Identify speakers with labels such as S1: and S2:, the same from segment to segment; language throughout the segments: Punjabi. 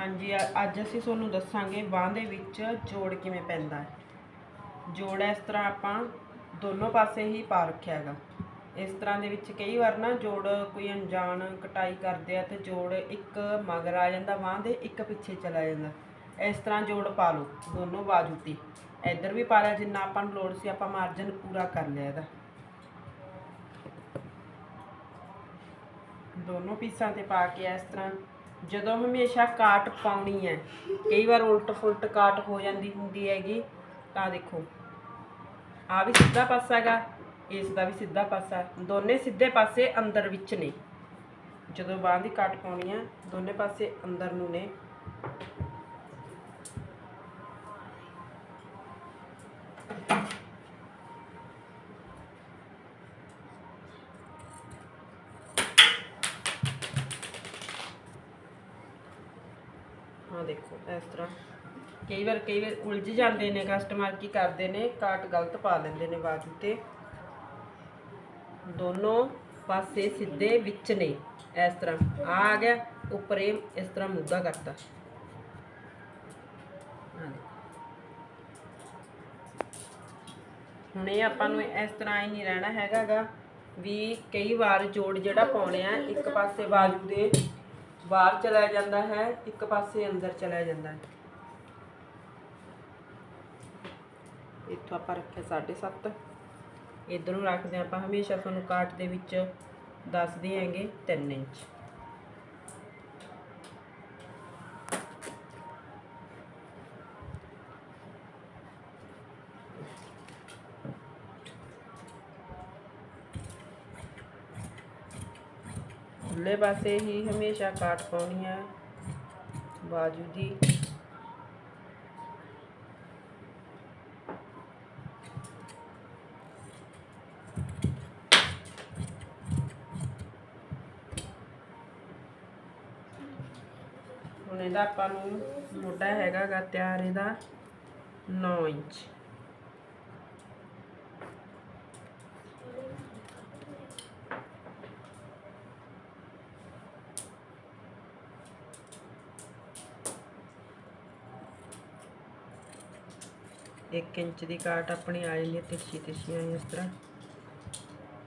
S1: ਹਾਂਜੀ ਅੱਜ ਅਸੀਂ ਤੁਹਾਨੂੰ ਦੱਸਾਂਗੇ ਬਾਂਹ ਦੇ ਵਿੱਚ ਜੋੜ ਕਿਵੇਂ ਪੈਂਦਾ ਹੈ। ਜੋੜ ਇਸ ਤਰ੍ਹਾਂ ਆਪਾਂ ਦੋਨੋਂ ਪਾਸੇ ਹੀ ਪਾ ਰੱਖਿਆ ਹੈਗਾ। ਇਸ ਤਰ੍ਹਾਂ ਦੇ ਵਿੱਚ ਕਈ ਵਾਰ ਨਾ ਜੋੜ ਕੋਈ ਅਣਜਾਣ ਕਟਾਈ ਕਰਦੇ ਆ ਤੇ ਜੋੜ ਇੱਕ ਮਗਰ ਆ ਜਾਂਦਾ ਬਾਂਹ ਦੇ, ਇੱਕ ਪਿੱਛੇ ਚਲਾ ਜਾਂਦਾ। ਇਸ ਤਰ੍ਹਾਂ ਜੋੜ ਪਾ ਲਓ, ਦੋਨੋਂ ਬਾਜੂ ਤੇ। ਇੱਧਰ ਵੀ ਪਾ ਲਿਆ, ਜਿੰਨਾ ਆਪਾਂ ਨੂੰ ਲੋੜ ਸੀ ਆਪਾਂ ਮਾਰਜਨ ਪੂਰਾ ਕਰ ਲਿਆ ਇਹਦਾ। ਦੋਨੋਂ ਪੀਸਾਂ ਤੇ ਪਾ ਕੇ ਇਸ ਤਰ੍ਹਾਂ ਜਦੋਂ ਹਮੇਸ਼ਾ ਕਾਟ ਪਾਉਣੀ ਹੈ। ਕਈ ਵਾਰ ਉਲਟ ਫੁਲਟ ਕਾਟ ਹੋ ਜਾਂਦੀ ਹੁੰਦੀ ਹੈਗੀ, ਤਾਂ ਦੇਖੋ। ਆ ਵੀ ਸਿੱਧਾ ਪਾਸਾ ਹੈਗਾ, ਇਸ ਦਾ ਵੀ ਸਿੱਧਾ ਪਾਸਾ। ਦੋਨੇ ਸਿੱਧੇ ਪਾਸੇ ਅੰਦਰ ਵਿੱਚ ਨੇ। ਜਦੋਂ ਬਾਂਹ ਦੀ ਕਾਟ ਪਾਉਣੀ ਹੈ, ਦੋਨੇ ਪਾਸੇ ਅੰਦਰ ਨੂੰ ਨੇ। ਹਾਂ, ਦੇਖੋ, ਇਸ ਤਰ੍ਹਾਂ। ਕਈ ਵਾਰ ਕਈ ਵਾਰ ਉਲਝ ਜਾਂਦੇ ਨੇ ਕਸਟਮਰ ਕੀ ਕਰਦੇ ਨੇ ਕਾਟ ਗਲਤ ਪਾ ਲੈਂਦੇ ਨੇ ਬਾਜੂ ਤੇ ਦੋਨੋਂ ਪਾਸੇ ਸਿੱਧੇ ਵਿੱਚ ਨੇ, ਇਸ ਤਰ੍ਹਾਂ। ਆ ਆ ਗਿਆ, ਉੱਪਰ ਇਹ ਇਸ ਤਰ੍ਹਾਂ ਮੁੱਦਾ ਕਰਤਾ। ਹੁਣ ਇਹ ਆਪਾਂ ਨੂੰ ਇਸ ਤਰ੍ਹਾਂ ਹੀ ਨਹੀਂ ਰਹਿਣਾ ਹੈਗਾਗਾ ਵੀ ਕਈ ਵਾਰ ਜੋੜ ਜਿਹੜਾ ਪਾਉਣੇ ਆ, ਇੱਕ ਪਾਸੇ ਬਾਜੂ ਦੇ ਬਾਹਰ ਚਲਾ ਜਾਂਦਾ ਹੈ, ਇੱਕ ਪਾਸੇ ਅੰਦਰ ਚਲਾ ਜਾਂਦਾ ਹੈ। ਇੱਥੋਂ ਆਪਾਂ ਰੱਖਿਆ 7.5 ਇਧਰੋਂ ਰੱਖਦੇ ਹਾਂ ਆਪਾਂ, ਹਮੇਸ਼ਾ ਤੁਹਾਨੂੰ ਕਾਟ ਦੇ ਵਿੱਚ ਦੱਸਦੇ ਹੈਗੇ 3 ਇੰਚ। ਖੁੱਲੇ ਪਾਸੇ ਹੀ ਹਮੇਸ਼ਾ ਕਾਟ ਪਾਉਣੀ ਆ। ਬਾਜੂ ਦੀ। ਹੁਣ ਇਹਦਾ ਆਪਾਂ ਨੂੰ ਮੋਢਾ ਹੈਗਾ ਗਾ ਤਿਆਰ ਇਹਦਾ 9 ਇੰਚ। ਇੱਕ ਇੰਚ ਦੀ ਕਾਟ ਆਪਣੀ ਆ ਜਾਂਦੀ ਹੈ, ਤਿਰਛੀ ਤਿਰਛੀ ਆਈ ਇਸ ਤਰ੍ਹਾਂ।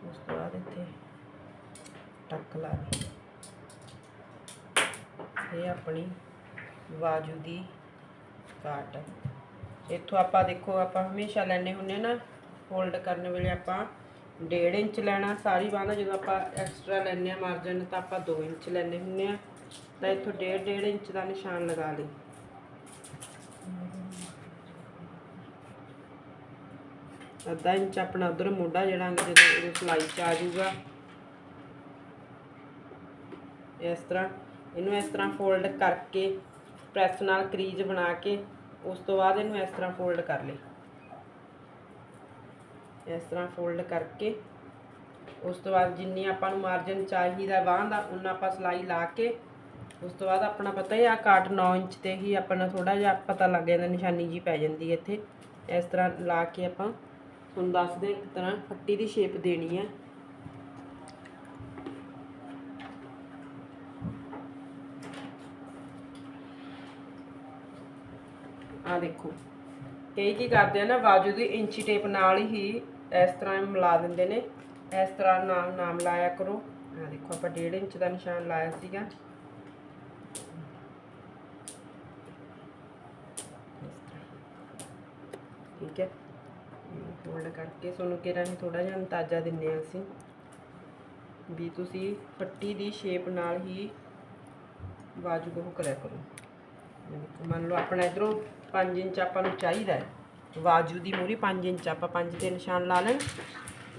S1: ਉਸ ਤੋਂ ਬਾਅਦ ਇੱਥੇ ਟੱਕ ਲਾ ਦੇ। ਇਹ ਆਪਣੀ ਬਾਜੂ ਦੀ ਕਾਟ ਇੱਥੋਂ ਆਪਾਂ ਦੇਖੋ, ਆਪਾਂ ਹਮੇਸ਼ਾ ਲੈਣੇ ਹੁੰਨੇ ਨਾ ਫੋਲਡ ਕਰਨ ਵੇਲੇ ਆਪਾਂ 1.5 ਇੰਚ ਲੈਣਾ, ਸਾਰੀ ਬਾਂਹ ਦਾ ਜਦੋਂ ਆਪਾਂ ਐਕਸਟਰਾ ਲੈਣੇ ਆ ਮਾਰਜਨ ਤਾਂ ਆਪਾਂ 2 ਇੰਚ ਲੈਣੇ ਹੁੰਨੇ ਆ ਤਾਂ ਇੱਥੋਂ 1.5 1.5 ਇੰਚ ਦਾ ਨਿਸ਼ਾਨ ਲਗਾ ਲਈ ਅੱਧਾ ਇੰਚ ਆਪਣਾ ਉਧਰ ਮੋਢਾ ਜਿਹੜਾ ਜਦੋਂ ਉਹ ਸਲਾਈ ਚ ਆ ਜਾਊਗਾ। ਇਸ ਤਰ੍ਹਾਂ, ਇਹਨੂੰ ਇਸ ਤਰ੍ਹਾਂ ਫੋਲਡ ਕਰਕੇ ਪ੍ਰੈਸ ਨਾਲ ਕਰੀਜ ਬਣਾ ਕੇ ਉਸ ਤੋਂ ਬਾਅਦ ਇਹਨੂੰ ਇਸ ਤਰ੍ਹਾਂ ਫੋਲਡ ਕਰ ਲਈ। ਇਸ ਤਰ੍ਹਾਂ ਫੋਲਡ ਕਰਕੇ ਉਸ ਤੋਂ ਬਾਅਦ ਜਿੰਨੀ ਆਪਾਂ ਨੂੰ ਮਾਰਜਨ ਚਾਹੀਦਾ ਬਾਂਹ ਦਾ ਉਨਾ ਆਪਾਂ ਸਲਾਈ ਲਾ ਕੇ ਉਸ ਤੋਂ ਬਾਅਦ ਆਪਣਾ ਪਤਾ ਹੀ ਆ ਕਾਟ 9 ਇੰਚ ਤੇ ਹੀ ਆਪਣਾ ਥੋੜਾ ਜਿਹਾ ਪਤਾ ਲੱਗ ਜਾਂਦਾ, ਨਿਸ਼ਾਨੀ ਜੀ ਪੈ ਜਾਂਦੀ ਹੈ ਇੱਥੇ। ਇਸ ਤਰ੍ਹਾਂ ਲਾ ਕੇ ਆਪਾਂ ਤੁਹਾਨੂੰ ਦੱਸਦੇ ਇੱਕ ਤਰ੍ਹਾਂ ਫੱਟੀ ਦੀ ਸ਼ੇਪ ਦੇਣੀ ਹੈ ਆ ਦੇਖੋ, ਕਈ ਕੀ ਕਰਦੇ ਆ ਨਾ, ਬਾਜੂ ਦੀ ਇੰਚੀ ਟੇਪ ਨਾਲ ਹੀ ਇਸ ਤਰ੍ਹਾਂ ਮਿਲਾ ਦਿੰਦੇ ਨੇ। ਇਸ ਤਰ੍ਹਾਂ ਨਾਲ ਨਾਮ ਲਾਇਆ ਕਰੋ। ਆ ਦੇਖੋ, ਆਪਾਂ 1.5 ਇੰਚ ਦਾ ਨਿਸ਼ਾਨ ਲਾਇਆ ਸੀਗਾ। ਠੀਕ ਹੈ। ਫੋਲਡ ਕਰਕੇ ਤੁਹਾਨੂੰ ਕਿਹੜਾ ਨਹੀਂ ਥੋੜਾ ਜਿਹਾ ਅੰਦਾਜ਼ਾ ਦਿੰਨੇ ਆ ਅਸੀਂ ਵੀ ਤੁਸੀਂ ਫੱਟੀ ਦੀ ਸ਼ੇਪ ਨਾਲ ਹੀ ਬਾਜੂ ਨੂੰ ਕਰਿਆ ਕਰੋ। ਮੰਨ ਲਓ ਆਪਣਾ ਇਧਰੋਂ 5 ਇੰਚ ਆਪਾਂ ਨੂੰ ਚਾਹੀਦਾ ਹੈ। ਬਾਜੂ ਦੀ ਮੂਰੀ 5 ਇੰਚ, ਆਪਾਂ 5 ਤੇ ਨਿਸ਼ਾਨ ਲਾ ਲੈਣ।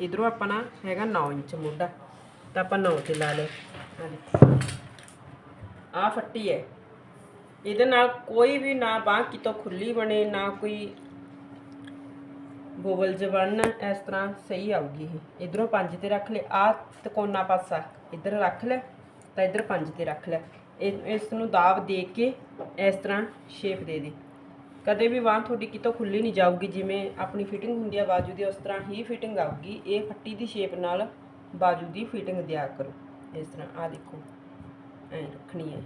S1: ਇਧਰੋਂ ਆਪਣਾ ਹੈਗਾ 9 ਇੰਚ ਮੋਢਾ, ਤਾਂ ਆਪਾਂ 9 ਤੇ ਲਾ ਲਏ ਆਹ ਆਹ ਫੱਟੀ ਹੈ। ਇਹਦੇ ਨਾਲ ਕੋਈ ਵੀ ਨਾ ਬਾਂਹ ਕਿਤੋਂ ਖੁੱਲੀ ਬਣੇ, ਨਾ ਕੋਈ ਬੋਬਲ ਜਵਨ ਇਸ ਤਰ੍ਹਾਂ ਸਹੀ ਆਊਗੀ ਇਹ। ਇਧਰੋਂ 5 ਤੇ ਰੱਖ ਲੈ। ਆ ਤਕੋਨਾ ਪਾਸਾ, ਇਧਰ ਰੱਖ ਲੈ, ਤਾਂ ਇਧਰ 5 ਤੇ ਰੱਖ ਲੈ। ਇਹ, ਇਸ ਨੂੰ ਦਾਬ ਦੇ ਕੇ ਇਸ ਤਰ੍ਹਾਂ ਸ਼ੇਪ ਦੇ ਦੇ। ਕਦੇ ਵੀ ਬਾਂਹ ਤੁਹਾਡੀ ਕਿਤੋਂ ਖੁੱਲੀ ਨਹੀਂ ਜਾਊਗੀ, ਜਿਵੇਂ ਆਪਣੀ ਫਿਟਿੰਗ ਹੁੰਦੀ ਆ ਬਾਜੂ ਦੀ, ਉਸ ਤਰ੍ਹਾਂ ਹੀ ਫਿਟਿੰਗ ਆਊਗੀ। ਇਹ ਫੱਟੀ ਦੀ ਸ਼ੇਪ ਨਾਲ ਬਾਜੂ ਦੀ ਫਿਟਿੰਗ ਦਿਆ ਕਰੋ। ਇਸ ਤਰ੍ਹਾਂ ਆ ਦੇਖੋ, ਐ ਰੱਖਣੀ ਹੈ